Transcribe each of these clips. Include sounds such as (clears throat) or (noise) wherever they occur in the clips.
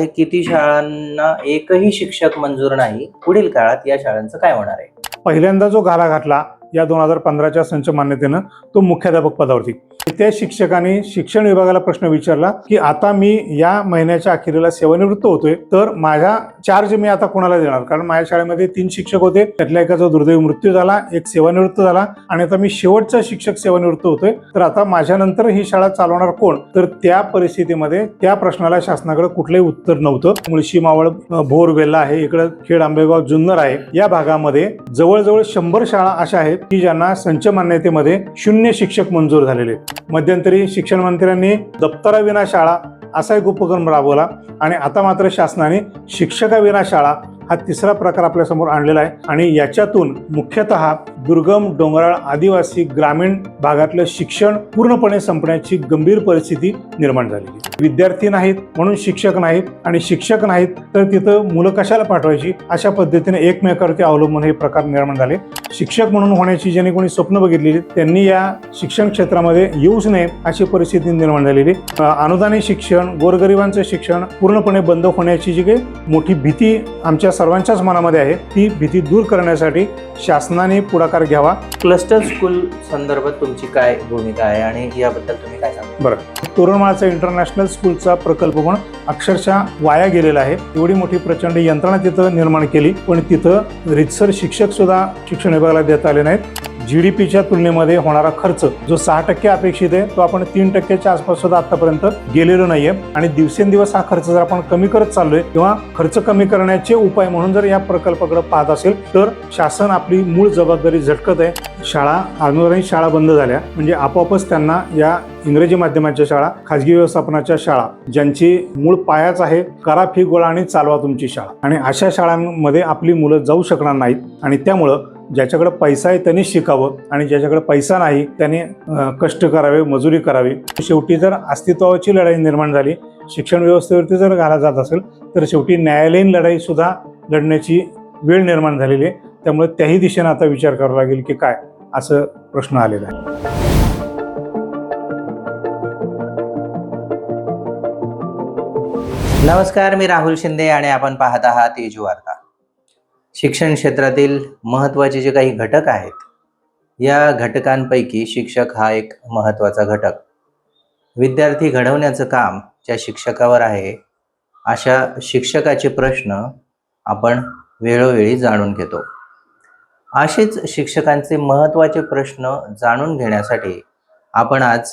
किती शाळांना एकही शिक्षक मंजूर नाही पुढील काळात या शाळांचं काय होणार आहे? पहिल्यांदा जो घाला घातला या दोन हजार पंधराच्या संच मान्यतेनं तो मुख्याध्यापक पदावरती. त्या शिक्षकांनी शिक्षण विभागाला प्रश्न विचारला की आता मी या महिन्याच्या अखेरीला सेवानिवृत्त होतोय तर माझ्या चार्ज मी आता कोणाला देणार? कारण माझ्या शाळेमध्ये तीन शिक्षक होते त्यातल्या एकाचा दुर्दैवी मृत्यू झाला एक सेवानिवृत्त झाला आणि आता मी शेवटचा शिक्षक सेवानिवृत्त होतोय. तर आता माझ्यानंतर ही शाळा चालवणार कोण? तर त्या परिस्थितीमध्ये त्या प्रश्नाला शासनाकडे कुठलंही उत्तर नव्हतं. मुळशी मावळ भोर वेल्ला आहे इकडं खेड आंबेगाव जुन्नर आहे. या भागामध्ये जवळजवळ शंभर शाळा अशा आहेत की ज्यांना संच मान्यतेमध्ये शून्य शिक्षक मंजूर झालेले आहेत. मध्यंतरी शिक्षण मंत्र्यांनी दप्तराविना शाळा असा एक उपक्रम राबवला. आणि आता मात्र शासनाने शिक्षकाविना शाळा हा तिसरा प्रकार आपल्यासमोर आणलेला आहे. आणि याच्यातून मुख्यतः दुर्गम डोंगराळ आदिवासी ग्रामीण भागातलं शिक्षण पूर्णपणे संपण्याची गंभीर परिस्थिती निर्माण झालेली विद्यार्थी नाहीत म्हणून शिक्षक नाहीत आणि शिक्षक नाहीत तर तिथं मुलं कशाला पाठवायची? अशा पद्धतीने एकमेकावरती अवलंबून हे प्रकार निर्माण झाले. शिक्षक म्हणून होण्याची ज्यांनी कोणी स्वप्न बघितलेली त्यांनी या शिक्षण क्षेत्रामध्ये येऊच नये अशी परिस्थिती निर्माण झालेली. अनुदानी अनुदानित शिक्षण गोरगरिबांचं शिक्षण पूर्णपणे बंद होण्याची जी काही मोठी भीती आमच्या सर्वांच्याच मनामध्ये आहे. ती भीती दूर करण्यासाठी शासनाने पुढाकार घ्यावा. क्लस्टर स्कूल संदर्भात तुमची काय भूमिका आहे आणि याबद्दल तुम्ही काय सांगा तोरणमाळचा इंटरनॅशनल स्कूलचा प्रकल्प पण अक्षरशः वाया गेलेला आहे. एवढी मोठी प्रचंड यंत्रणा तिथं निर्माण केली पण तिथं रितसर शिक्षक सुद्धा शिक्षण विभागाला देता आले नाहीत. जी डी पीच्या तुलनेमध्ये होणारा खर्च जो सहा टक्के अपेक्षित आहे तो आपण तीन टक्क्याच्या आसपास सुद्धा आतापर्यंत गेलेलो नाहीये. आणि दिवसेंदिवस हा खर्च जर आपण कमी करत चाललोय किंवा खर्च कमी करण्याचे उपाय म्हणून जर या प्रकल्पाकडे पाहत असेल तर शासन आपली मूळ जबाबदारी झटकत आहे. शाळा अनुदानित शाळा बंद झाल्या. म्हणजे आपोआपच त्यांना या इंग्रजी माध्यमाच्या शाळा खाजगी व्यवस्थापनाच्या शाळा ज्यांची मूळ पायाच आहे करा फी गोळा आणि चालवा तुमची शाळा. आणि अशा शाळांमध्ये आपली मुलं जाऊ शकणार नाहीत. आणि त्यामुळं ज्याच्याकडे पैसा आहे त्यांनी शिकावं आणि ज्याच्याकडे पैसा नाही त्याने कष्ट करावे मजुरी करावी. शेवटी जर अस्तित्वाची लढाई निर्माण झाली शिक्षण व्यवस्थेवरती जर घाला जात असेल तर शेवटी न्यायालयीन लढाई सुद्धा लढण्याची वेळ निर्माण झालेली आहे. त्यामुळे त्याही दिशेने आता विचार करावा लागेल की काय असं प्रश्न आलेला आहे. नमस्कार मी राहुल शिंदे आणि आपण पाहत आहात तेजू वार्ता. शिक्षण क्षेत्रातील महत्त्वाचे जे काही घटक आहेत या घटकांपैकी शिक्षक हा एक महत्त्वाचा घटक. विद्यार्थी घडवण्याचं काम ज्या शिक्षकावर आहे अशा शिक्षकाचे प्रश्न आपण वेळोवेळी जाणून घेतो. असेच शिक्षकांचे महत्त्वाचे प्रश्न जाणून घेण्यासाठी आपण आज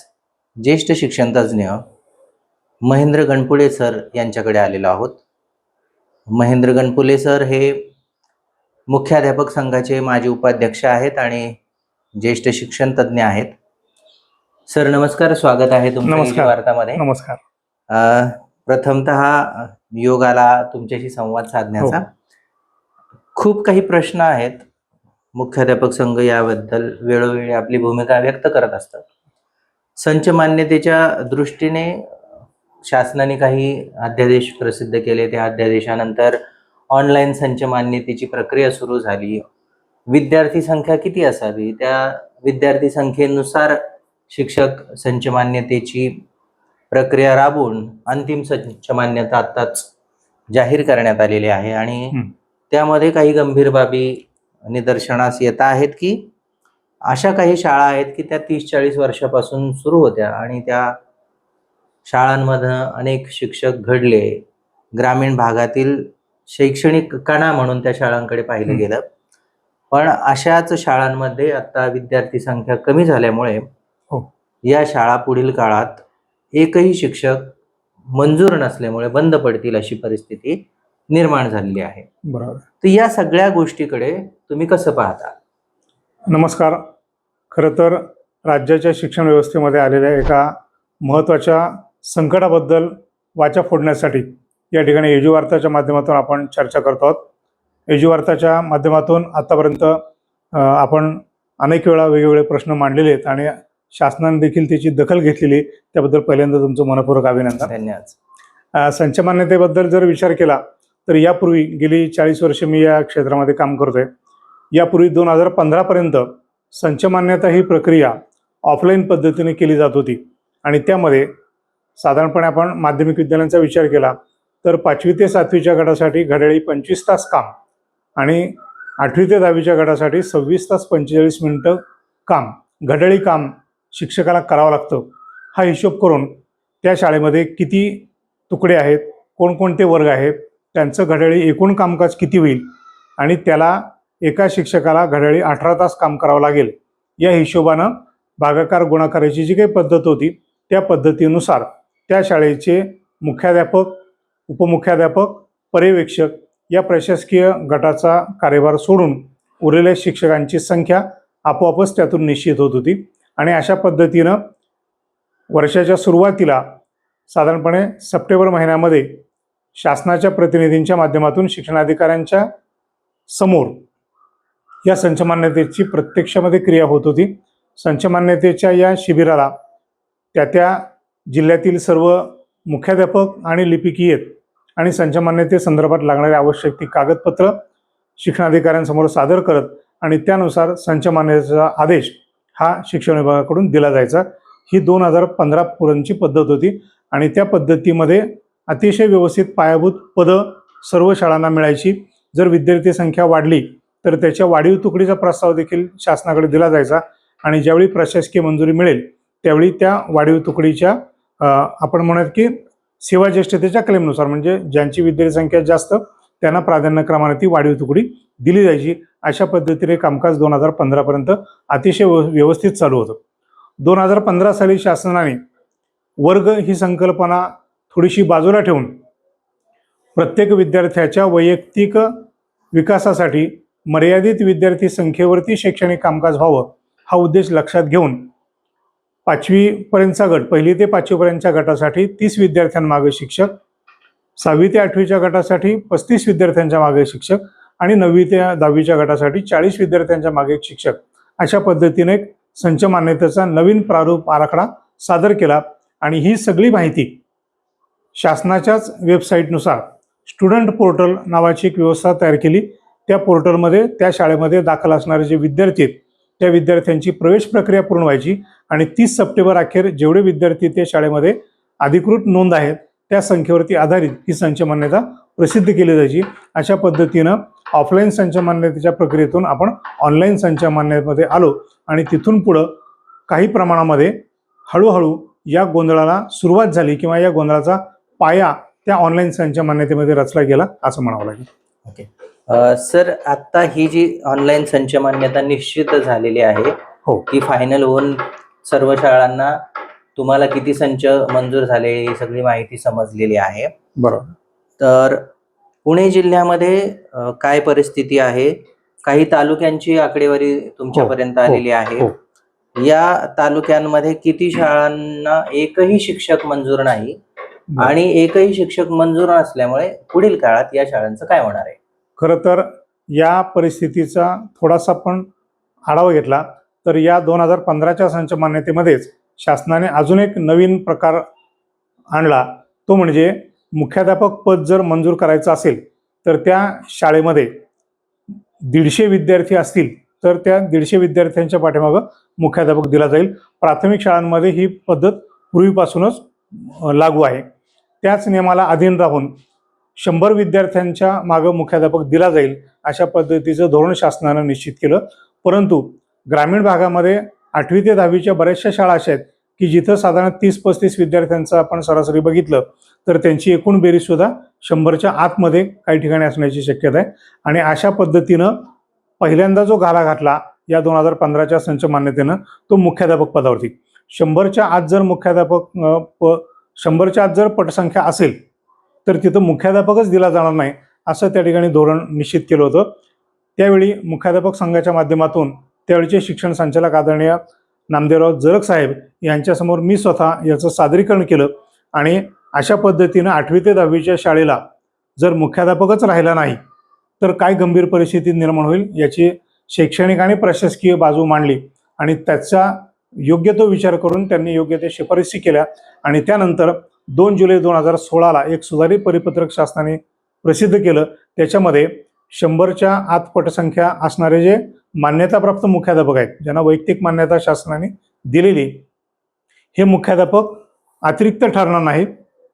ज्येष्ठ शिक्षणतज्ज्ञ महेंद्र गणपुले सर यांच्याकडे आलेलो आहोत. महेंद्र गणपुले सर हे मुख्याध्यापक संघाचे माजी उपाध्यक्ष आहेत आणि ज्येष्ठ शिक्षण तज्ज्ञ आहेत. सर नमस्कार. स्वागत आहे तुमच्या वार्तामध्ये. नमस्कार. प्रथमतः योग आला तुमच्याशी संवाद साधण्याचा. खूप काही प्रश्न आहेत. मुख्याध्यापक संघ याबद्दल वेळोवेळी आपली भूमिका व्यक्त करत असतात. संच मान्यतेच्या दृष्टीने शासनाने काही अध्यादेश प्रसिद्ध केले. त्या अध्यादेशानंतर ऑनलाईन संच मान्यतेची प्रक्रिया सुरू झाली. विद्यार्थी संख्या किती असावी? त्या विद्यार्थी संख्येनुसार शिक्षक संच मान्यतेची प्रक्रिया राबवून अंतिम संच मान्यता आत्ताच जाहीर करण्यात आलेली आहे आणि. त्यामध्ये काही गंभीर बाबी निदर्शनास येत आहेत की अशा काही शाळा आहेत की त्या तीस चाळीस वर्षापासून सुरू होत्या आणि त्या शाळांमधनं अनेक शिक्षक घडले. ग्रामीण भागातील शैक्षणिक कणा म्हणून त्या शाळांकडे पाहिलं. गेलं. पण अशाच शाळांमध्ये आता विद्यार्थी संख्या कमी झाल्यामुळे हो. या शाळा पुढील काळात एकही शिक्षक मंजूर नसल्यामुळे बंद पडतील अशी परिस्थिती निर्माण झालेली आहे. बरोबर. तर या सगळ्या गोष्टीकडे तुम्ही कसं पाहता? नमस्कार. खरं तर राज्याच्या शिक्षण व्यवस्थेमध्ये आलेल्या एका महत्त्वाच्या संकटाबद्दल वाचा फोडण्यासाठी या ठिकाणी एजू वार्ताच्या माध्यमातून आपण चर्चा करतो आहोत. एजू वार्ताच्या माध्यमातून आत्तापर्यंत आपण अनेक वेळा वेगवेगळे प्रश्न मांडलेले आहेत आणि शासनाने देखील त्याची दखल घेतलेली. त्याबद्दल पहिल्यांदा तुमचं मनपूर्वक अभिनंदन. धन्यवाद. अ, संच मान्यतेबद्दल जर विचार केला तर यापूर्वी गेली चाळीस वर्ष मी या क्षेत्रामध्ये काम करतोय. यापूर्वी दोन हजार पंधरापर्यंत संच मान्यता ही प्रक्रिया ऑफलाईन पद्धतीने केली जात होती. आणि त्यामध्ये साधारणपणे आपण माध्यमिक विद्यालयांचा विचार केला तर पाचवी ते सातवीच्या गटासाठी घड्याळी पंचवीस तास काम आणि आठवी ते दहावीच्या गटासाठी सव्वीस तास पंचेचाळीस मिनटं काम. घड्याळी काम शिक्षकाला करावं लागतं. हा हिशोब करून त्या शाळेमध्ये किती तुकडे आहेत कोणकोणते वर्ग आहेत त्यांचं घड्याळी एकूण कामकाज किती होईल आणि त्याला एका शिक्षकाला घड्याळी अठरा तास काम करावं लागेल. या हिशोबानं भागाकार गुणाकाराची जी काही पद्धत होती त्या पद्धतीनुसार त्या शाळेचे मुख्याध्यापक उपमुख्याध्यापक पर्यवेक्षक या प्रशासकीय गटाचा कार्यभार सोडून उरलेल्या शिक्षकांची संख्या आपोआपच त्यातून निश्चित होत होती. आणि अशा पद्धतीनं वर्षाच्या सुरुवातीला साधारणपणे सप्टेंबर महिन्यामध्ये शासनाच्या प्रतिनिधींच्या माध्यमातून शिक्षणाधिकाऱ्यांच्या समोर या संचमान्यतेची प्रत्यक्षामध्ये क्रिया होत होती. संचमान्यतेच्या या शिबिराला त्या त्या जिल्ह्यातील सर्व मुख्याध्यापक आणि लिपिकीय आणि संचमान्यते संदर्भात लागणारी आवश्यक ती कागदपत्र शिक्षणाधिकाऱ्यांसमोर सादर करत आणि त्यानुसार संचमान्यतेचा आदेश हा शिक्षण विभागाकडून दिला जायचा. ही दोन हजार पंधरा पुरणची पद्धत होती आणि त्या पद्धतीमध्ये अतिशय व्यवस्थित पायाभूत पदं सर्व शाळांना मिळायची. जर विद्यार्थी संख्या वाढली तर त्याच्या वाढीव तुकडीचा प्रस्ताव देखील शासनाकडे दिला जायचा. आणि ज्यावेळी प्रशासकीय मंजुरी मिळेल त्यावेळी त्या वाढीव तुकडीच्या आपण म्हणत की सेवा ज्येष्ठतेच्या क्लेमनुसार म्हणजे ज्यांची विद्यार्थी संख्या जास्त त्यांना प्राधान्यक्रमाने ती वाढीव तुकडी दिली जायची. अशा पद्धतीने कामकाज दोन हजार पंधरापर्यंत अतिशय व्यव- व्यवस्थित चालू होतं. दोन हजार पंधरा साली शासनाने वर्ग ही संकल्पना थोडीशी बाजूला ठेवून प्रत्येक विद्यार्थ्याच्या वैयक्तिक विकासासाठी मर्यादित विद्यार्थी संख्येवरती शैक्षणिक कामकाज व्हावं हा उद्देश लक्षात घेऊन पाचवीपर्यंतचा गट पहिली ते पाचवीपर्यंतच्या गटासाठी तीस विद्यार्थ्यांमागे शिक्षक सहावी ते आठवीच्या गटासाठी पस्तीस विद्यार्थ्यांच्या मागे शिक्षक आणि नववी ते दहावीच्या गटासाठी चाळीस विद्यार्थ्यांच्या मागे एक शिक्षक. अशा पद्धतीने एक संच मान्यतेचा नवीन प्रारूप आराखडा सादर केला आणि ही सगळी माहिती शासनाच्याच वेबसाईटनुसार स्टुडंट पोर्टल नावाची एक व्यवस्था तयार केली. त्या पोर्टलमध्ये त्या शाळेमध्ये दाखल असणारे जे विद्यार्थी आहेत त्या विद्यार्थ्यांची प्रवेश प्रक्रिया पूर्ण व्हायची आणि तीस सप्टेंबर अखेर जेवढे विद्यार्थी त्या शाळेमध्ये अधिकृत नोंद आहेत त्या संख्येवरती आधारित ही संच मान्यता प्रसिद्ध केली जायची. अशा पद्धतीनं ऑफलाईन संच मान्यतेच्या प्रक्रियेतून आपण ऑनलाईन संच मान्यतेमध्ये आलो आणि तिथून पुढं काही प्रमाणामध्ये हळूहळू या गोंधळाला सुरुवात झाली किंवा या गोंधळाचा पाया त्या ऑनलाईन संच मान्यतेमध्ये रचला गेला असं म्हणावं लागेल. ओके सर आता ही जी ऑनलाईन संच मान्यता निश्चित झालेली आहे हो. ती फायनल होऊन सर्व शाळांना तुम्हाला किती संच मंजूर झाले ही सगळी माहिती समजलेली आहे. बरोबर. तर पुणे जिल्ह्यामध्ये अ, काय परिस्थिती आहे? काही तालुक्यांची आकडेवारी तुमच्यापर्यंत आलेली आहे. हो. या तालुक्यांमध्ये किती शाळांना एकही शिक्षक मंजूर नाही आणि एकही शिक्षक मंजूर नसल्यामुळे पुढील काळात या शाळांचं काय होणार आहे? खरं तर या परिस्थितीचा थोडासा पण आढावा घेतला तर या दोन हजार पंधराच्या संच मान्यतेमध्येच शासनाने अजून एक नवीन प्रकार आणला. तो म्हणजे मुख्याध्यापक पद जर मंजूर करायचं असेल तर त्या शाळेमध्ये दीडशे विद्यार्थी असतील तर त्या दीडशे विद्यार्थ्यांच्या पाठीमागं मुख्याध्यापक दिला जाईल. प्राथमिक शाळांमध्ये ही पद्धत पूर्वीपासूनच लागू आहे. त्याच नियमाला अधीन राहून शंभर विद्यार्थ्यांच्या मागं मुख्याध्यापक दिला जाईल अशा पद्धतीचं धोरण शासनानं निश्चित केलं. परंतु ग्रामीण भागामध्ये आठवी ते दहावीच्या बऱ्याचशा शाळा अशा आहेत की जिथं साधारण तीस पस्तीस विद्यार्थ्यांचं आपण सरासरी बघितलं तर त्यांची एकूण बेरीजसुद्धा शंभरच्या आतमध्ये काही ठिकाणी असण्याची शक्यता आहे. आणि अशा पद्धतीनं पहिल्यांदा जो घाला घातला या दोन हजार पंधराच्या संच मान्यतेनं तो मुख्याध्यापक पदावरती. शंभरच्या आत जर मुख्याध्यापक प शंभरच्या आत जर पटसंख्या असेल तर तिथं मुख्याध्यापकच दिला जाणार नाही असं त्या ठिकाणी धोरण निश्चित केलं होतं. त्यावेळी मुख्याध्यापक संघाच्या माध्यमातून त्यावेळीचे शिक्षण संचालक आदरणीय नामदेवराव जरक साहेब यांच्यासमोर मी स्वतः याचं सादरीकरण केलं आणि अशा पद्धतीनं आठवी ते दहावीच्या शाळेला जर मुख्याध्यापकच राहिला नाही तर काय गंभीर परिस्थिती निर्माण होईल याची शैक्षणिक आणि प्रशासकीय बाजू मांडली आणि त्याचा योग्य तो विचार करून त्यांनी योग्य ते शिफारसी केल्या आणि त्यानंतर दोन जुलै दोन हजार सोळाला एक सुधारित परिपत्रक शासनाने प्रसिद्ध केलं. त्याच्यामध्ये शंभरच्या आत पटसंख्या असणारे जे मान्यताप्राप्त मुख्याध्यापक आहेत ज्यांना वैयक्तिक मान्यता शासनाने दिलेली हे मुख्याध्यापक अतिरिक्त ठरणार नाहीत.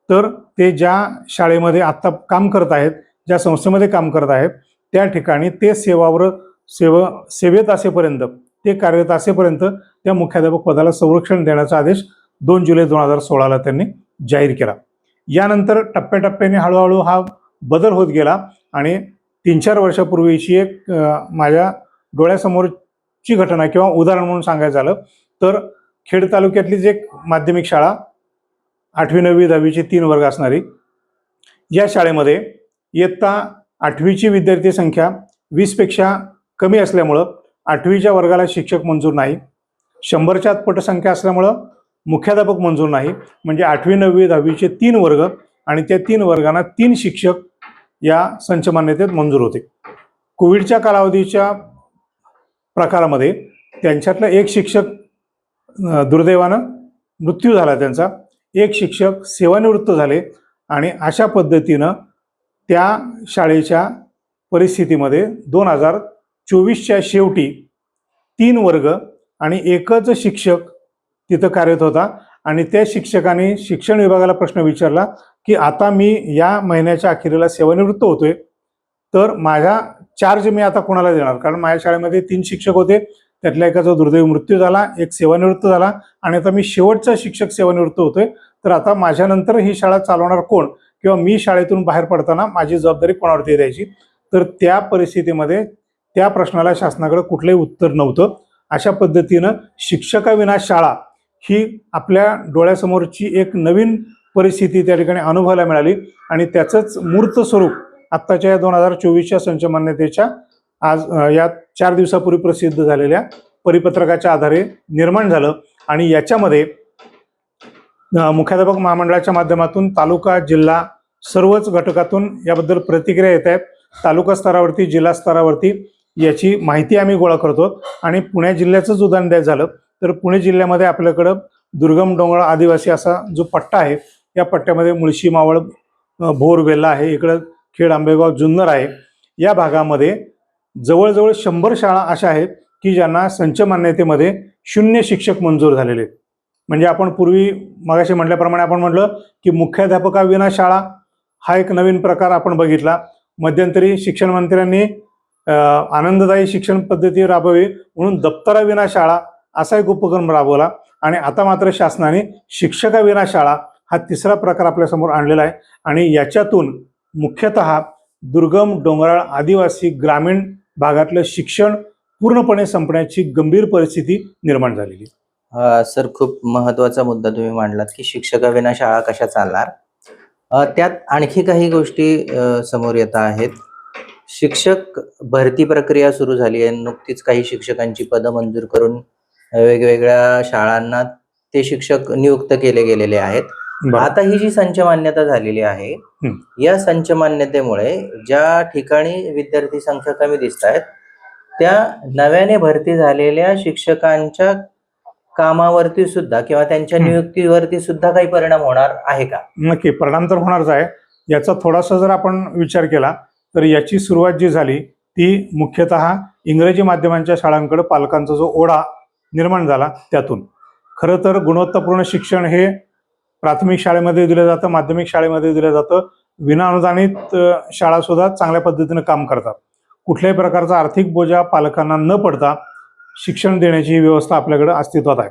तर ते ज्या शाळेमध्ये आत्ता काम करत आहेत ज्या संस्थेमध्ये काम करत आहेत त्या ठिकाणी ते सेवावर सेव सेवेत असेपर्यंत ते कार्यरत असेपर्यंत त्या मुख्याध्यापक पदाला संरक्षण देण्याचा आदेश दोन जुलै दोन हजार सोळाला त्यांनी जाहीर केला. यानंतर टप्प्याटप्प्याने हळूहळू हा बदल होत गेला आणि तीन चार वर्षापूर्वीची एक माझ्या डोळ्यासमोरची घटना किंवा उदाहरण म्हणून सांगायचं झालं तर खेड तालुक्यातलीच एक माध्यमिक शाळा आठवी नववी दहावीची तीन वर्ग असणारी या शाळेमध्ये इयत्ता आठवीची विद्यार्थी संख्या वीसपेक्षा कमी असल्यामुळं आठवीच्या वर्गाला शिक्षक मंजूर नाही. शंभरच्या आत पटसंख्या असल्यामुळं मुख्याध्यापक मंजूर नाही. म्हणजे आठवी नववी दहावीचे तीन वर्ग आणि त्या तीन वर्गांना तीन शिक्षक या संच मान्यतेत मंजूर होते. कोविडच्या कालावधीच्या प्रकारामध्ये त्यांच्यातला एक शिक्षक दुर्दैवानं मृत्यू झाला त्यांचा. एक शिक्षक सेवानिवृत्त झाले आणि अशा पद्धतीनं त्या शाळेच्या परिस्थितीमध्ये दोन हजार चोवीसच्या शेवटी तीन वर्ग आणि एकच शिक्षक तिथं कार्यरत होता. आणि त्या शिक्षकाने शिक्षण विभागाला प्रश्न विचारला की आता मी या महिन्याच्या अखेरीला सेवानिवृत्त होतोय. तर माझा चार्ज मी आता कोणाला देणार? कारण माझ्या शाळेमध्ये तीन शिक्षक होते. त्यातल्या एकाचा दुर्दैवी मृत्यू झाला एक सेवानिवृत्त झाला. आणि आता मी शेवटचा शिक्षक सेवानिवृत्त होतोय. तर आता माझ्यानंतर ही शाळा चालवणार कोण? किंवा मी शाळेतून बाहेर पडताना माझी जबाबदारी कोणावरती द्यायची? तर त्या परिस्थितीमध्ये त्या प्रश्नाला शासनाकडे कुठलंही उत्तर नव्हतं. अशा पद्धतीनं शिक्षकाविना शाळा ही आपल्या डोळ्यासमोरची एक नवीन परिस्थिती त्या ठिकाणी अनुभवायला मिळाली. आणि त्याचंच मूर्त स्वरूप आत्ताच्या या दोन हजार चोवीसच्या संचमान्यतेच्या आज या चार दिवसापूर्वी प्रसिद्ध झालेल्या परिपत्रकाच्या आधारे निर्माण झालं. आणि याच्यामध्ये मुख्याध्यापक महामंडळाच्या माध्यमातून तालुका जिल्हा सर्वच घटकातून याबद्दल प्रतिक्रिया येत आहेत. तालुका स्तरावरती जिल्हा स्तरावरती याची माहिती आम्ही गोळा करतो. आणि पुणे जिल्ह्याचंच उदाहरण द्यायचं झालं तर पुणे जिल्ह्यामध्ये आपल्याकडं दुर्गम डोंगराळ आदिवासी असा जो पट्टा आहे या पट्ट्यामध्ये मुळशी मावळ भोर वेल्ला आहे इकडं खेड आंबेगाव जुन्नर आहे. या भागामध्ये जवळजवळ शंभर शाळा अशा आहेत की ज्यांना संच मान्यतेमध्ये शून्य शिक्षक मंजूर झालेले आहेत. म्हणजे आपण पूर्वी मगाशी म्हटल्याप्रमाणे आपण म्हटलं की मुख्याध्यापकाविना शाळा हा एक नवीन प्रकार आपण बघितला. मध्यंतरी शिक्षण मंत्र्यांनी आनंददायी शिक्षण पद्धती राबवी म्हणून दप्तराविना शाळा असा एक उपक्रम राबवला. आणि आता मात्र शासनाने शिक्षकाविना शाळा हा तिसरा प्रकार आपल्यासमोर आणलेला आहे. आणि याच्यातून मुख्यतः दुर्गम डोंगराळ आदिवासी ग्रामीण भागातलं शिक्षण पूर्णपणे संपण्याची गंभीर परिस्थिती निर्माण झालेली. आहे. सर खूप महत्त्वाचा मुद्दा तुम्ही मांडलात की शिक्षकाविना शाळा कशा चालणार? त्यात आणखी काही गोष्टी समोर येत आहेत. शिक्षक भरती प्रक्रिया सुरू झाली आहे. नुकतीच काही शिक्षकांची पदं मंजूर करून वेगवेगळ्या शाळांना ते शिक्षक नियुक्त केले गेलेले आहेत. आता ही जी संच मान्यता झालेली आहे. या संच मान्यतेमुळे ज्या ठिकाणी विद्यार्थी संख्या कमी दिसत आहेत त्या नव्याने भरती झालेल्या शिक्षकांच्या कामावरती सुद्धा किंवा त्यांच्या. नियुक्तीवरती सुद्धा काही परिणाम होणार आहे का नक्की परिणाम तर होणारच आहे याचा थोडासा जर आपण विचार केला तर याची सुरुवात जी झाली ती मुख्यतः इंग्रजी माध्यमांच्या शाळांकडे पालकांचा जो ओढा निर्माण झाला त्यातून. खरं तर गुणवत्तापूर्ण शिक्षण हे प्राथमिक शाळेमध्ये दिलं जातं माध्यमिक शाळेमध्ये दिलं जातं. विनाअनुदानित अ, शाळा सुद्धा चांगल्या पद्धतीनं काम करतात. कुठल्याही प्रकारचा आर्थिक बोजा पालकांना न पडता शिक्षण देण्याची ही व्यवस्था आपल्याकडं अस्तित्वात आहे.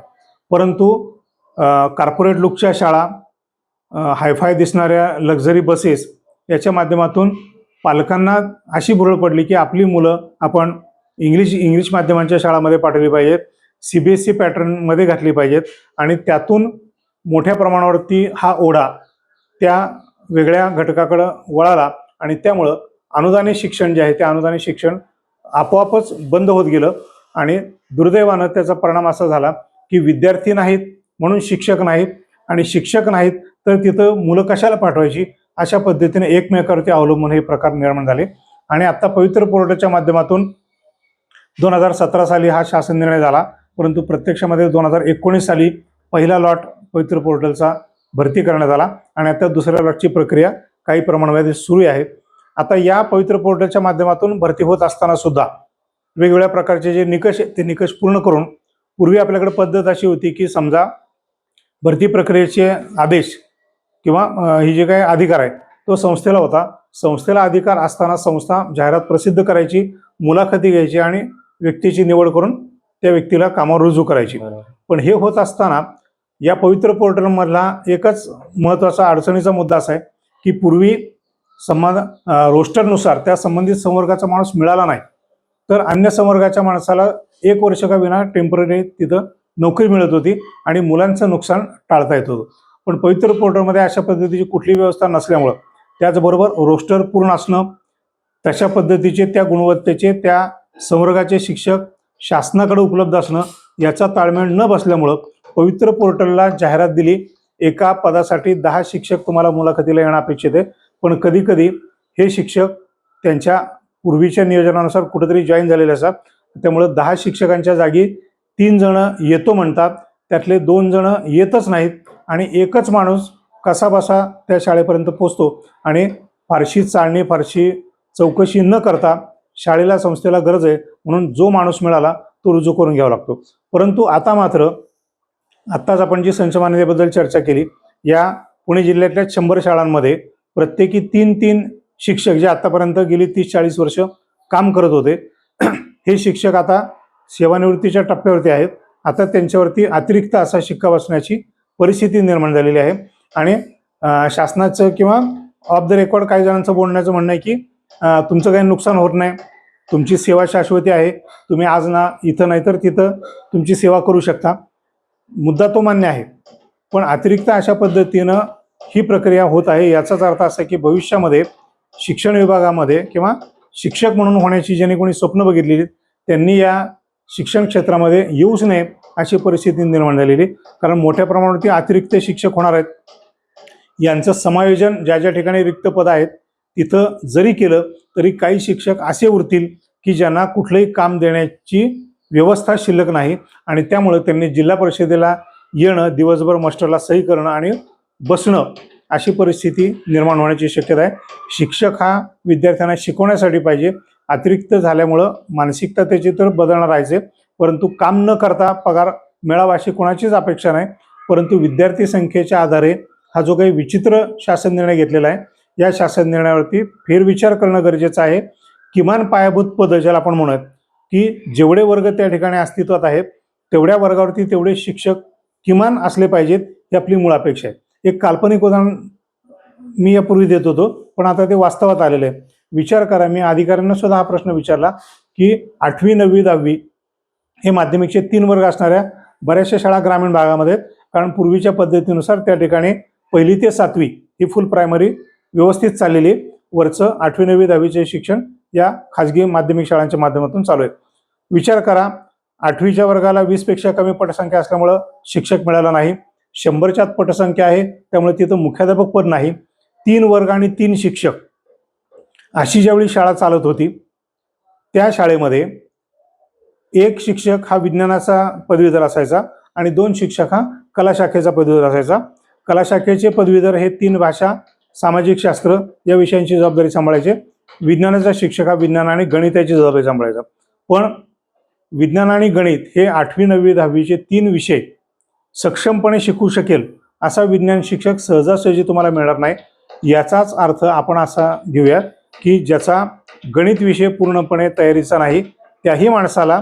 परंतु कॉर्पोरेट लुकच्या शाळा हायफाय दिसणाऱ्या लक्झरी बसेस याच्या माध्यमातून पालकांना अशी भुरळ पडली की आपली मुलं आपण इंग्लिश इंग्लिश माध्यमांच्या शाळामध्ये पाठवली पाहिजेत. सी बी एस सी पॅटर्नमध्ये घातली पाहिजेत. आणि त्यातून मोठ्या प्रमाणावरती हा ओढा त्या वेगळ्या घटकाकडं वळाला आणि त्यामुळं अनुदानित शिक्षण जे आहे ते अनुदानित शिक्षण आपोआपच बंद होत गेलं. आणि दुर्दैवानं त्याचा परिणाम असा झाला की विद्यार्थी नाहीत म्हणून शिक्षक नाहीत. आणि शिक्षक नाहीत तर तिथं मुलं कशाला पाठवायची? अशा पद्धतीने एकमेकावरती अवलंबून हे प्रकार निर्माण झाले. आणि आता पवित्र पोर्टलच्या माध्यमातून दोन हजार सतरा साली हा शासन निर्णय झाला. परंतु प्रत्यक्षामध्ये दोन हजार एकोणीस साली पहिला लॉट पवित्र पोर्टलचा भरती करण्यात आला आणि आता दुसऱ्या लॉटची प्रक्रिया काही प्रमाणामध्ये सुरू आहे. आता या पवित्र पोर्टलच्या माध्यमातून भरती होत असताना सुद्धा वेगवेगळ्या प्रकारचे जे निकष आहेत ते निकष पूर्ण करून पूर्वी आपल्याकडे पद्धत अशी होती की समजा भरती प्रक्रियेचे आदेश किंवा ही जे काही अधिकार आहे तो संस्थेला होता. संस्थेला अधिकार असताना संस्था जाहिरात प्रसिद्ध करायची मुलाखती घ्यायची आणि व्यक्तीची निवड करून त्या व्यक्तीला कामावर रुजू करायची. पण हे होत असताना या पवित्र पोर्टलमधला एकच महत्त्वाचा अडचणीचा मुद्दा असा आहे की पूर्वी संबंध अ, रोस्टरनुसार त्या संबंधित संवर्गाचा माणूस मिळाला नाही. तर अन्य संवर्गाच्या माणसाला एक वर्ष का विना टेंपररी तिथं नोकरी मिळत होती आणि मुलांचं नुकसान टाळता येत होतं. पण पवित्र पोर्टलमध्ये अशा पद्धतीची कुठली व्यवस्था नसल्यामुळं त्याचबरोबर रोस्टर पूर्ण असणं तशा पद्धतीचे त्या गुणवत्तेचे त्या संवर्गाचे शिक्षक शासनाकडे उपलब्ध असणं याचा ताळमेळ न बसल्यामुळं पवित्र पोर्टलला जाहिरात दिली. एका पदासाठी दहा शिक्षक तुम्हाला मुलाखतीला येणं अपेक्षित आहे. पण कधी कधी हे शिक्षक त्यांच्या पूर्वीच्या नियोजनानुसार कुठेतरी जॉईन झालेले असतात. त्यामुळं दहा शिक्षकांच्या जागी तीन जण येतो म्हणतात. त्यातले दोन जण येतच नाहीत आणि एकच माणूस कसाबसा त्या शाळेपर्यंत पोचतो. आणि फारशी चाळणी फारशी चौकशी न करता शाळेला संस्थेला गरज आहे. म्हणून जो माणूस मिळाला तो रुजू करून घ्यावा लागतो. परंतु आता मात्र आत्ताच आपण जी संचमान्यतेबद्दल चर्चा केली या पुणे जिल्ह्यातल्या शंभर शाळांमध्ये प्रत्येकी तीन तीन शिक्षक जे आतापर्यंत गेली तीस चाळीस वर्ष काम करत होते (clears throat) हे शिक्षक आता सेवानिवृत्तीच्या टप्प्यावरती आहेत. आता त्यांच्यावरती अतिरिक्त असा शिक्का बसण्याची परिस्थिती निर्माण झालेली आहे. आणि शासनाचं किंवा ऑफ द रेकॉर्ड काही जणांचं बोलण्याचं म्हणणं आहे की तुमचं काही नुकसान होत नाही. तुमची सेवा शाश्वती आहे. तुम्ही आज ना इथं नाही तर तिथं तुमची सेवा करू शकता. मुद्दा तो मान्य आहे. पण अतिरिक्त अशा पद्धतीनं ही प्रक्रिया होत आहे. याचाच अर्थ असा की भविष्यामध्ये शिक्षण विभागामध्ये किंवा शिक्षक म्हणून होण्याची ज्यांनी कोणी स्वप्न बघितलेली त्यांनी या शिक्षण क्षेत्रामध्ये येऊच नये अशी परिस्थिती निर्माण झालेली. कारण मोठ्या प्रमाणावरती अतिरिक्त शिक्षक होणार आहेत. यांचं समायोजन ज्या ज्या ठिकाणी रिक्त पद आहेत तिथं जरी केलं तरी काही शिक्षक असे उरतील की ज्यांना कुठलंही काम देण्याची व्यवस्था शिल्लक नाही आणि त्यामुळं त्यांनी जिल्हा परिषदेला येणं दिवसभर मास्टरला सही करणं आणि बसणं अशी परिस्थिती निर्माण होण्याची शक्यता आहे. शिक्षक हा विद्यार्थ्यांना शिकवण्यासाठी पाहिजे. अतिरिक्त झाल्यामुळं मानसिकता त्याची तर बदलणार आहेच परंतु काम न करता पगार मिळावा अशी कोणाचीच अपेक्षा नाही. परंतु विद्यार्थी संख्येच्या आधारे हा जो काही विचित्र शासन निर्णय घेतलेला आहे या शासन निर्णयावरती फेरविचार करणं गरजेचं आहे. किमान पायाभूत पद ज्याला आपण म्हणत की जेवढे वर्ग त्या ठिकाणी अस्तित्वात आहेत तेवढ्या वर्गावरती तेवढे शिक्षक किमान असले पाहिजेत ही आपली मूळ अपेक्षा आहे. एक काल्पनिक उदाहरण मी यापूर्वी देत होतो पण आता ते वास्तवात आलेलं आहे. विचार करा मी अधिकाऱ्यांना सुद्धा हा प्रश्न विचारला की आठवी नववी दहावी हे माध्यमिकचे तीन वर्ग असणाऱ्या बऱ्याचशा शाळा ग्रामीण भागामध्ये आहेत. कारण पूर्वीच्या पद्धतीनुसार त्या ठिकाणी पहिली ते सातवी ही फुल प्रायमरी व्यवस्थित चाललेली वरचं आठवी नववी दहावीचे शिक्षण या खाजगी माध्यमिक शाळांच्या माध्यमातून चालू आहे. विचार करा आठवीच्या वर्गाला वीसपेक्षा कमी पटसंख्या असल्यामुळं शिक्षक मिळाला नाही. शंभरच्या आत पटसंख्या आहे त्यामुळे तिथं मुख्याध्यापक पद नाही. तीन वर्ग आणि तीन शिक्षक अशी ज्यावेळी शाळा चालत होती त्या शाळेमध्ये एक शिक्षक हा विज्ञानाचा पदवीधर असायचा आणि दोन शिक्षक हा कला शाखेचा पदवीधर असायचा. कला शाखेचे पदवीधर हे तीन भाषा सामाजिक शास्त्र या विषयांची जबाबदारी सांभाळायची. विज्ञानाचा शिक्षक हा विज्ञान आणि गणिताची जबाबदारी सांभाळायचा. पण विज्ञान आणि गणित हे आठवी नववी दहावीचे तीन विषय सक्षमपणे शिकू शकेल असा विज्ञान शिक्षक सहजासहजी तुम्हाला मिळणार नाही. याचाच अर्थ आपण असा घेऊयात की ज्याचा गणित विषय पूर्णपणे तयारीचा नाही त्याही माणसाला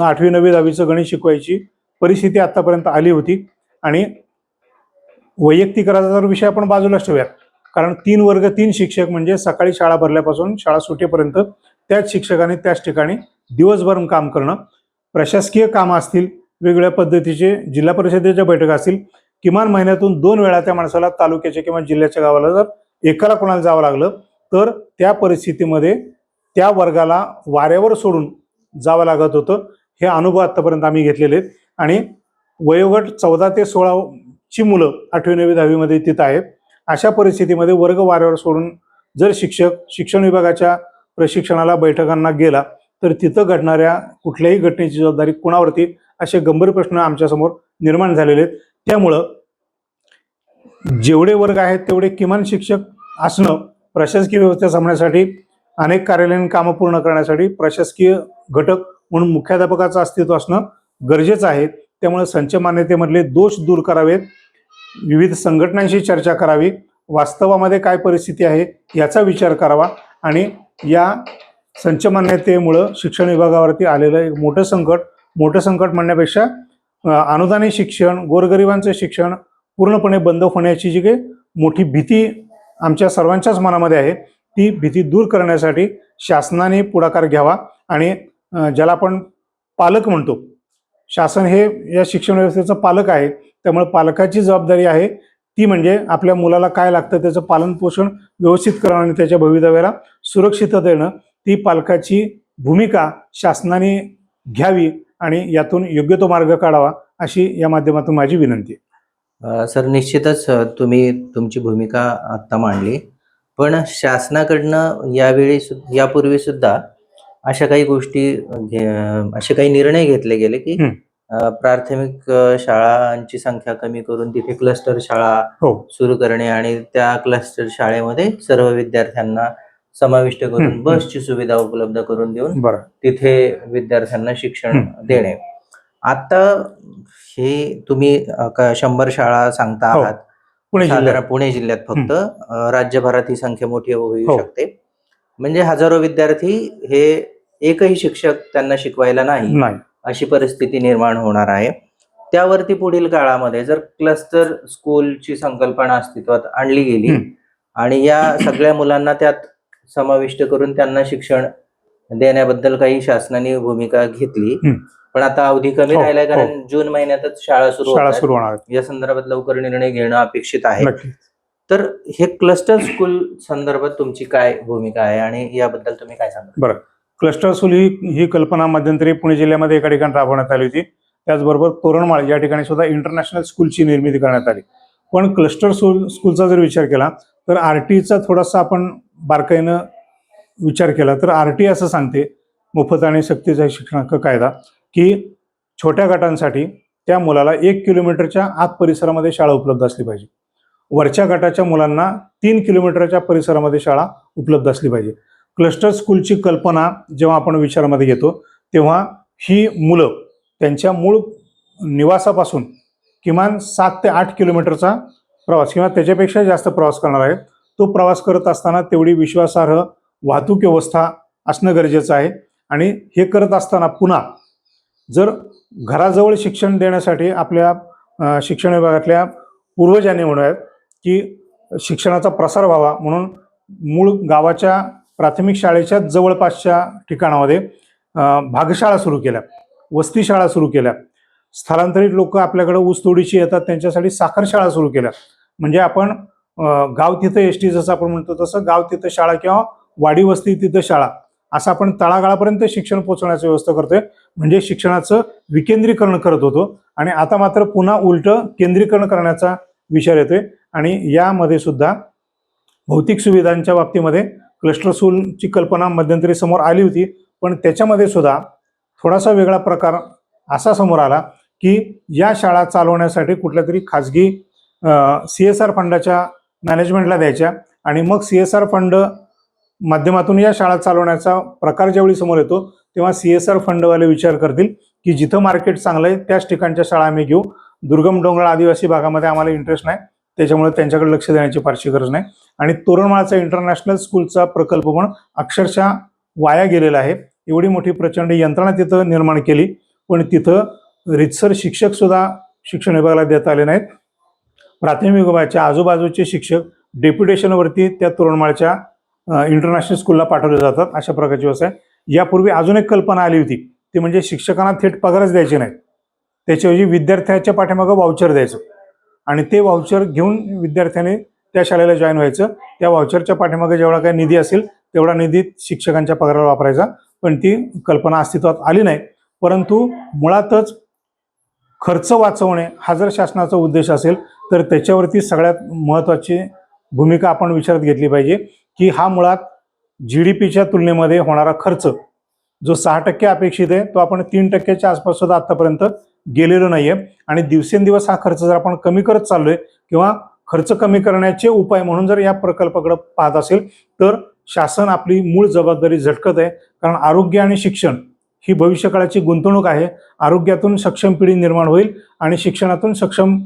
आठवी नववी दहावीचं गणित शिकवायची परिस्थिती आत्तापर्यंत आली होती. आणि वैयक्तिक अर्जाचा विषय आपण बाजूलाच ठेवूयात. कारण तीन वर्ग तीन शिक्षक म्हणजे सकाळी शाळा भरल्यापासून शाळा सुटेपर्यंत त्याच शिक्षकाने त्याच ठिकाणी दिवसभर काम करणं प्रशासकीय कामं असतील वेगवेगळ्या पद्धतीचे जिल्हा परिषदेच्या बैठका असतील किमान महिन्यातून दोन वेळा त्या माणसाला तालुक्याच्या किंवा जिल्ह्याच्या गावाला जर एकाला कोणाला जावं लागलं तर त्या परिस्थितीमध्ये त्या वर्गाला वाऱ्यावर सोडून जावं लागत होतं. हे अनुभव आत्तापर्यंत आम्ही घेतलेले आहेत. आणि वयोगट चौदा ते सोळा ची मुलं आठवी नववी दहावीमध्ये तिथं आहेत. अशा परिस्थितीमध्ये वर्ग वाऱ्यावर सोडून जर शिक्षक शिक्षण विभागाच्या प्रशिक्षणाला बैठकांना गेला तर तिथं घडणाऱ्या कुठल्याही घटनेची जबाबदारी कोणावरती असे गंभीर प्रश्न आमच्यासमोर निर्माण झालेले आहेत. त्यामुळं जेवढे वर्ग आहेत तेवढे किमान शिक्षक असणं प्रशासकीय व्यवस्था सांभाळण्यासाठी अनेक कार्यालयीन कामं पूर्ण करण्यासाठी प्रशासकीय घटक म्हणून मुख्याध्यापकाचं अस्तित्व असणं गरजेचं आहे. त्यामुळे संच मान्यतेमधले दोष दूर करावेत. विविध संघटनांशी चर्चा करावी. वास्तवामध्ये काय परिस्थिती आहे याचा विचार करावा. आणि या संच मान्यतेमुळं शिक्षण विभागावरती आलेलं एक मोठं संकट मोठं संकट म्हणण्यापेक्षा अनुदानी शिक्षण गोरगरिबांचं शिक्षण पूर्णपणे बंद होण्याची जी काही मोठी भीती आमच्या सर्वांच्याच मनामध्ये आहे ती भीती दूर करण्यासाठी शासनाने पुढाकार घ्यावा. आणि ज्याला आपण पालक म्हणतो. शासन हे या शिक्षण व्यवस्थेचं पालक आहे. त्यामुळे पालकाची जबाबदारी आहे. ती म्हणजे आपल्या मुलाला काय लागतं त्याचं पालन पोषण व्यवस्थित करणं आणि त्याच्या भवितव्याला सुरक्षितता देणं. ती पालकाची भूमिका शासनाने घ्यावी आणि यातून योग्य तो मार्ग काढावा अशी या माध्यमातून माझी विनंती आहे. सर निश्चितच तुम्ही तुमची भूमिका आत्ता मांडली. पण शासनाकडनं यावेळी सु यापूर्वी सुद्धा अशा काही गोष्टी घे असे काही निर्णय घेतले गेले की प्राथमिक शाळांची संख्या कमी करून तिथे क्लस्टर शाळा हो. सुरू करणे आणि त्या क्लस्टर शाळेमध्ये सर्व विद्यार्थ्यांना समाविष्ट करून. बसची सुविधा उपलब्ध करून देऊन तिथे विद्यार्थ्यांना शिक्षण. देणे. आता हे तुम्ही शंभर शाळा सांगता हो. आहात. पुणे पुणे जिल्ह्यात फक्त राज्यभरात ही संख्या मोठी होऊ हो. शकते. म्हणजे हजारो विद्यार्थी हे एकही शिक्षक त्यांना शिकवायला नाही. अशी परिस्थिती निर्माण होणार आहे त्यावरती पुढील काळामध्ये जर क्लस्टर स्कूलची संकल्पना अस्तित्वात आणली गेली हं. आणि या सगळ्या मुलांना त्यात समाविष्ट करून त्यांना शिक्षण देण्याबद्दल काही शासनाने भूमिका घेतली हं. पण आता अवधी कमी हो, राहिलाय हो. कारण जून महिन्यातच शाळा सुरू होणार. या संदर्भात लवकर निर्णय घेणं अपेक्षित आहे तर हे क्लस्टर स्कूल संदर्भात तुमची काय भूमिका आहे आणि याबद्दल तुम्ही काय सांगा क्लस्टर स्कूल ही ही कल्पना मध्यंतरी पुणे जिल्ह्यामध्ये एका ठिकाणी राबवण्यात आली होती. त्याचबरोबर तोरणमाळ या ठिकाणी सुद्धा इंटरनॅशनल स्कूलची निर्मिती करण्यात आली. पण क्लस्टर स्कूल स्कूलचा जर विचार केला तर आर टीचा थोडासा आपण बारकाईनं विचार केला तर आर टी असं सांगते मोफत आणि सक्तीचा शिक्षण कायदा की छोट्या गटांसाठी त्या मुलाला एक किलोमीटरच्या आत परिसरामध्ये शाळा उपलब्ध असली पाहिजे. वरच्या गटाच्या मुलांना तीन किलोमीटरच्या परिसरामध्ये शाळा उपलब्ध असली पाहिजे. क्लस्टर स्कूलची कल्पना जेव्हा आपण विचारामध्ये घेतो तेव्हा ही मुलं त्यांच्या मूळ निवासापासून किमान सात ते आठ किलोमीटरचा प्रवास किंवा त्याच्यापेक्षा जास्त प्रवास करणार आहेत. तो प्रवास करत असताना तेवढी विश्वासार्ह वाहतूक व्यवस्था असणं गरजेचं आहे. आणि हे करत असताना पुन्हा जर घराजवळ शिक्षण देण्यासाठी आपल्या शिक्षण विभागातल्या पूर्वजांनी म्हणूयात की शिक्षणाचा प्रसार व्हावा म्हणून मूळ गावाच्या प्राथमिक शाळेच्या जवळपासच्या ठिकाणामध्ये भागशाळा सुरू केल्या वस्ती शाळा सुरू केल्या. स्थलांतरित लोक आपल्याकडे ऊसतोडीची येतात त्यांच्यासाठी साखर शाळा सुरू केल्या. म्हणजे आपण गाव तिथं एस टी जसं आपण म्हणतो तसं गाव तिथं शाळा किंवा वाडी वस्ती तिथं शाळा असं आपण तळागाळापर्यंत शिक्षण पोहोचवण्याची व्यवस्था करतोय. म्हणजे शिक्षणाचं विकेंद्रीकरण करत होतो आणि आता मात्र पुन्हा उलट केंद्रीकरण करण्याचा विचार येतोय. आणि यामध्ये सुद्धा भौतिक सुविधांच्या बाबतीमध्ये क्लस्टरसूलची कल्पना मध्यंतरी समोर आली होती पण त्याच्यामध्ये सुद्धा थोडासा वेगळा प्रकार असा समोर आला की या शाळा चालवण्यासाठी कुठल्या तरी खाजगी सी एस आर फंडाच्या मॅनेजमेंटला द्यायच्या आणि मग सी एस आर फंड माध्यमातून या शाळा चालवण्याचा प्रकार ज्यावेळी समोर येतो तेव्हा सी एस आर फंडवाले विचार करतील की जिथं मार्केट चांगलं आहे त्याच ठिकाणच्या शाळा आम्ही घेऊ. दुर्गम डोंगराळ आदिवासी भागामध्ये आम्हाला इंटरेस्ट नाही. त्याच्यामुळे त्यांच्याकडे लक्ष देण्याची फारशी गरज नाही. आणि तोरणमाळचा इंटरनॅशनल स्कूलचा प्रकल्प पण अक्षरशः वाया गेलेला आहे. एवढी मोठी प्रचंड यंत्रणा तिथं निर्माण केली पण तिथं रितसर शिक्षक सुद्धा शिक्षण विभागाला देता आले नाहीत. प्राथमिक विभागाच्या आजूबाजूचे शिक्षक डेप्युटेशनवरती त्या तोरणमाळच्या इंटरनॅशनल स्कूलला पाठवले जातात अशा प्रकारची व्यवस्था आहे. यापूर्वी अजून एक कल्पना आली होती ती म्हणजे शिक्षकांना थेट पगारच द्यायचे नाहीत. त्याच्याऐवजी विद्यार्थ्याच्या पाठीमागं वाउचर द्यायचं. आणि ते वाउचर घेऊन विद्यार्थ्याने त्या शाळेला जॉईन व्हायचं. त्या वाउचरच्या पाठीमागे जेवढा काही निधी असेल तेवढा निधी शिक्षकांच्या पगाराला वापरायचा. पण ती कल्पना अस्तित्वात आली नाही. परंतु मुळातच खर्च वाचवणे हा जर शासनाचा उद्देश असेल तर त्याच्यावरती सगळ्यात महत्त्वाची भूमिका आपण विचारात घेतली पाहिजे की हा मुळात जी डी पीच्या तुलनेमध्ये होणारा खर्च जो सहा टक्के अपेक्षित आहे तो आपण तीन टक्क्याच्या आसपास सुद्धा आत्तापर्यंत गेलेलो आहे आणि दिवसेंदिवस हा खर्च जर आपण कमी करत चाललो आहे किंवा खर्च कमी करण्याचे उपाय म्हणून जर या प्रकल्पाकडे पाहत असेल तर शासन आपली मूळ जबाबदारी झटकत आहे. कारण आरोग्य आणि शिक्षण ही भविष्यकाळाची गुंतवणूक आहे. आरोग्यातून सक्षम पिढी निर्माण होईल आणि शिक्षणातून सक्षम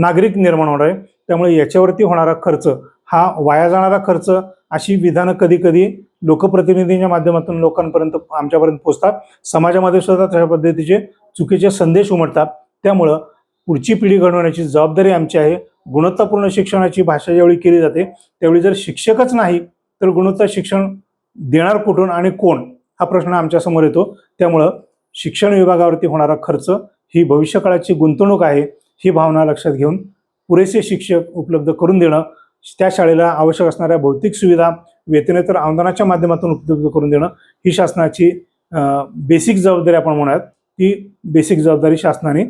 नागरिक निर्माण होणार आहे. त्यामुळे याच्यावरती होणारा खर्च हा वाया जाणारा खर्च अशी विधानं कधी कधी लोकप्रतिनिधींच्या माध्यमातून लोकांपर्यंत आमच्यापर्यंत पोहोचतात. समाजामध्ये सुद्धा तशा पद्धतीचे चुकीचे संदेश उमटतात. त्यामुळं पुढची पिढी घडवण्याची जबाबदारी आमची आहे. गुणवत्तापूर्ण शिक्षणाची भाषा ज्यावेळी केली जाते त्यावेळी जर शिक्षकच नाही तर गुणवत्ता शिक्षण देणार कुठून आणि कोण? हा प्रश्न आमच्यासमोर येतो. त्यामुळं शिक्षण विभागावरती होणारा खर्च ही भविष्यकाळाची गुंतवणूक आहे ही भावना लक्षात घेऊन पुरेसे शिक्षक उपलब्ध करून देणं त्या शाळेला आवश्यक असणाऱ्या भौतिक सुविधा वेतनेतर अनुदानाच्या माध्यमातून उपलब्ध करून देणं ही शासनाची बेसिक जबाबदारी आपण म्हणूयात ती बेसिक जबाबदारी शासनाने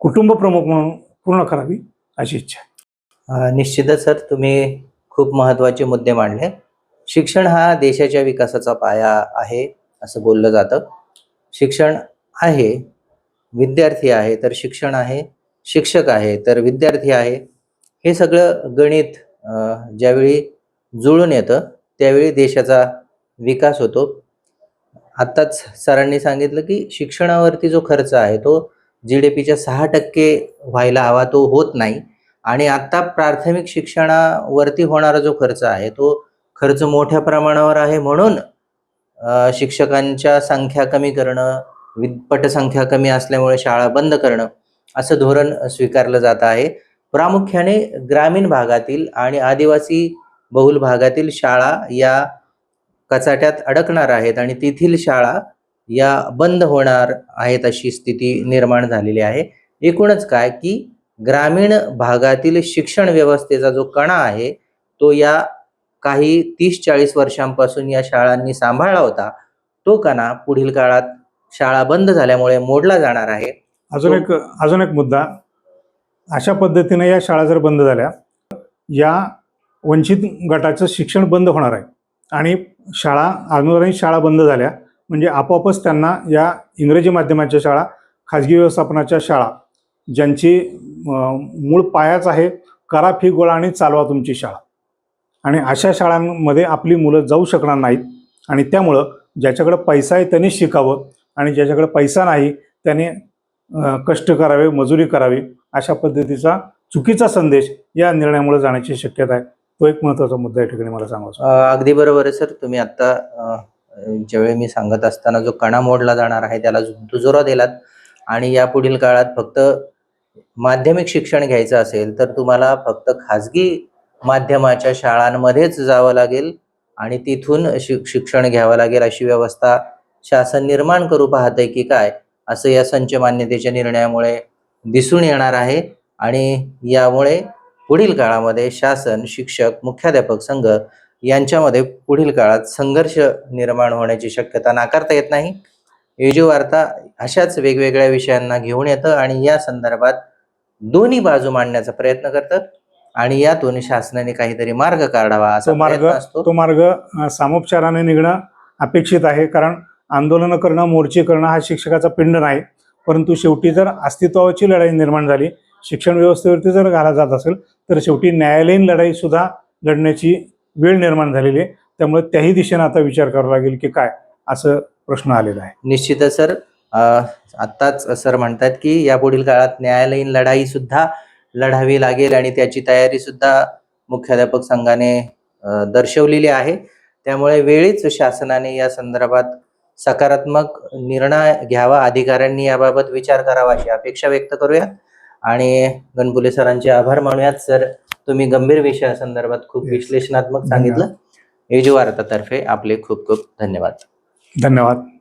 कुटुंब प्रमुख म्हणून पूर्ण करावी. अशी इच्छा निश्चितच सर तुम्ही खूप महत्त्वाचे मुद्दे मांडले. शिक्षण हा देशाच्या विकासाचा पाया आहे असं बोललं जातं. शिक्षण आहे विद्यार्थी आहे तर शिक्षण आहे शिक्षक आहे तर विद्यार्थी आहे. हे सगळं गणित ज्यावेळी जुळून येतं त्यावेळी देशाचा विकास होतो. आत्ताच सरांनी सांगितलं की शिक्षणावरती जो खर्च आहे तो जी डी पीच्या सहा टक्के व्हायला हवा तो होत नाही. आणि आत्ता प्राथमिक शिक्षणावरती होणारा जो खर्च आहे तो खर्च मोठ्या प्रमाणावर आहे म्हणून शिक्षकांच्या संख्या कमी करणं विद पटसंख्या कमी असल्यामुळे शाळा बंद करणं असं धोरण स्वीकारलं जात आहे. प्रामुख्याने ग्रामीण भागातील आणि आदिवासी बहुल भागातील शाळा या कचाट्यात अडकणार आहेत आणि तेथील शाळा या बंद होणार आहेत अशी स्थिती निर्माण झालेली आहे. एकूणच काय की ग्रामीण भागातील शिक्षण व्यवस्थेचा जो कणा आहे तो या काही तीस चाळीस वर्षांपासून या शाळांनी सांभाळला होता. तो कणा पुढील काळात शाळा बंद झाल्यामुळे मोडला जाणार आहे. अजून एक अजून एक मुद्दा. अशा पद्धतीने या शाळा जर बंद झाल्या या वंचित गटाचं शिक्षण बंद होणार आहे. आणि शाळा अनुदानित शाळा बंद झाल्या म्हणजे आपोआपच त्यांना या इंग्रजी माध्यमाच्या शाळा खाजगी व्यवस्थापनाच्या शाळा ज्यांची मूळ पायाच आहे करा फी गोळा आणि चालवा तुमची शाळा. आणि अशा शाळांमध्ये आपली मुलं जाऊ शकणार नाहीत आणि त्यामुळं ज्याच्याकडे पैसा आहे त्यांनी शिकावं आणि ज्याच्याकडे पैसा नाही त्याने कष्ट करावे मजुरी करावी अशा पद्धतीचा चुकीचा संदेश या निर्णयामुळे जाण्याची शक्यता आहे. तो एक महत्त्वाचा मुद्दा या ठिकाणी मला सांगायचा अगदी बरोबर आहे सर. तुम्ही आत्ता ज्यावेळी मी सांगत असताना जो कणा मोडला जाणार आहे त्याला दुजोरा दिलात आणि या पुढील काळात फक्त माध्यमिक शिक्षण घ्यायचं असेल तर तुम्हाला फक्त खाजगी माध्यमाच्या शाळांमध्येच जावं लागेल आणि तिथून शिक शिक्षण घ्यावं लागेल अशी व्यवस्था शासन निर्माण करू पाहतंय की काय असं या संच मान्यतेच्या निर्णयामुळे दिसून येणार आहे आणि यामुळे पुढील काळामध्ये शासन शिक्षक मुख्याध्यापक संघ यांच्यामध्ये पुढील काळात संघर्ष निर्माण होण्याची शक्यता नाकारता येत नाही. एजू वार्ता अशाच वेगवेगळ्या विषयांना घेऊन येतं आणि या संदर्भात दोन्ही बाजू मांडण्याचा प्रयत्न करतं आणि यातून शासनाने काहीतरी मार्ग काढावा असा मार्ग असतो. तो मार्ग सामोपचाराने निघणं अपेक्षित आहे कारण आंदोलनं करणं मोर्चे करणं हा शिक्षकाचा पिंड नाही. परंतु शेवटी जर अस्तित्वाची लढाई निर्माण झाली शिक्षण व्यवस्थेवरती जर घाला जात असेल तर शेवटी न्यायालयीन लढाई सुद्धा लढण्याची वेळ निर्माण झालेली आहे. त्यामुळे त्याही दिशेने आता विचार करावा लागेल की काय असं प्रश्न आलेला आहे. निश्चितच सर. आत्ताच सर म्हणतात की यापुढील काळात न्यायालयीन लढाई सुद्धा लढावी लागेल आणि त्याची तयारी सुद्धा मुख्याध्यापक संघाने दर्शवलेली आहे. त्यामुळे वेळीच शासनाने या संदर्भात सकारात्मक निर्णय घ्यावा. अधिकाऱ्यांनी याबाबत विचार करावा अशी अपेक्षा व्यक्त करूयात आणि गणपुले सरांचे आभार मानूयात सर. तुम्ही गंभीर विषयासंदर्भात खूप. विश्लेषणात्मक सांगितलं. एजू वार्तातर्फे आपले खूप खूप धन्यवाद. धन्यवाद.